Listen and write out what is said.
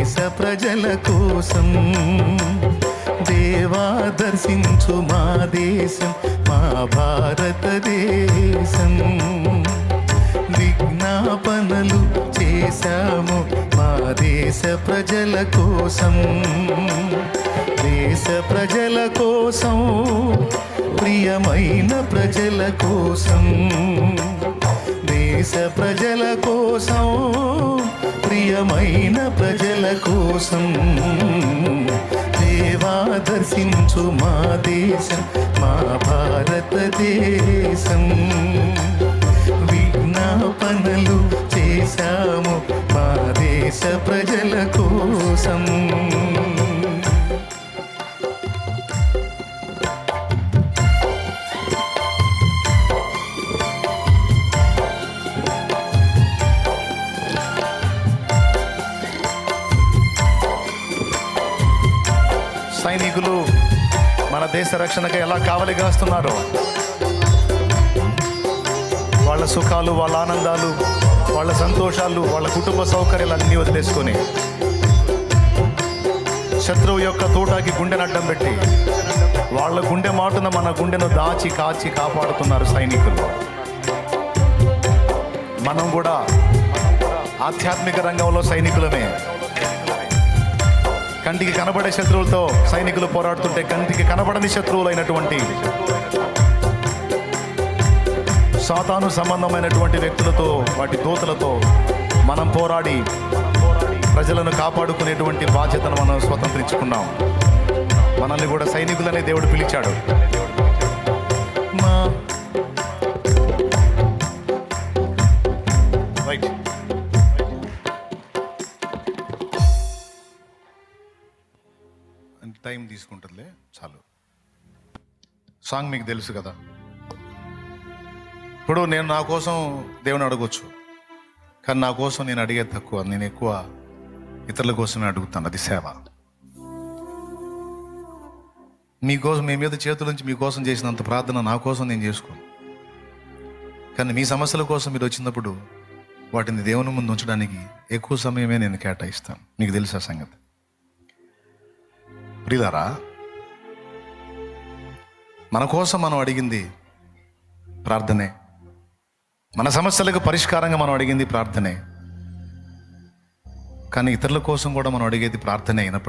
దేశ ప్రజల కోసం దేవా దర్శించు మా దేశం మా భారతదేశం. విజ్ఞాపనలు చేశాము మా దేశ ప్రజల కోసం. దేశ ప్రజల కోసం ప్రియమైన ప్రజల కోసం. దేశ ప్రజల కోసం ప్రియమైన ప్రజల కోసం. దేవా దర్శించు మా దేశం మా భారతదేశం. విజ్ఞాపనలు చేశాము మా దేశ ప్రజల సైనికులు మన దేశ రక్షణకు ఎలా కావలి కాస్తున్నారో వాళ్ళ సుఖాలు వాళ్ళ ఆనందాలు వాళ్ళ సంతోషాలు వాళ్ళ కుటుంబ సౌకర్యాలు అన్నీ వదిలేసుకొని శత్రువు యొక్క తోటాకి గుండెను అడ్డం పెట్టి వాళ్ళ గుండె మాటున మన గుండెను దాచి కాచి కాపాడుతున్నారు సైనికులు. మనం కూడా ఆధ్యాత్మిక రంగంలో సైనికులమే. కంటికి కనబడే శత్రువులతో సైనికులు పోరాడుతుంటే కంటికి కనబడని శత్రువులైనటువంటి సాతాను సంబంధమైనటువంటి వ్యక్తులతో వాటి దూతలతో మనం పోరాడి ప్రజలను కాపాడుకునేటువంటి బాధ్యతను మనం స్వతంత్రించుకున్నాం. మనల్ని కూడా సైనికులనే దేవుడు పిలిచాడు. రైట్ ఎంత టైం తీసుకుంటుందిలే చాలు. సాంగ్ మీకు తెలుసు కదా. ఇప్పుడు నేను నా కోసం దేవుని అడగొచ్చు. కానీ నా కోసం నేను అడిగేది తక్కువ. నేను ఎక్కువ ఇతరుల కోసమే అడుగుతాను. అది సేవ. మీకోసం మీ మీద చేతుల నుంచి మీకోసం చేసినంత ప్రార్థన నా కోసం నేను చేసుకోను. కానీ మీ సమస్యల కోసం మీరు వచ్చినప్పుడు వాటిని దేవుని ముందు ఉంచడానికి ఎక్కువ సమయమే నేను కేటాయిస్తాను. మీకు తెలుసా సంగతి? ప్రియులరా మన కోసం మనం అడిగింది ప్రార్థనే. మన సమస్యలకు పరిష్కారంగా మనం అడిగింది ప్రార్థనే. కానీ ఇతరుల కోసం కూడా మనం అడిగేది ప్రార్థనే అయినప్పటికీ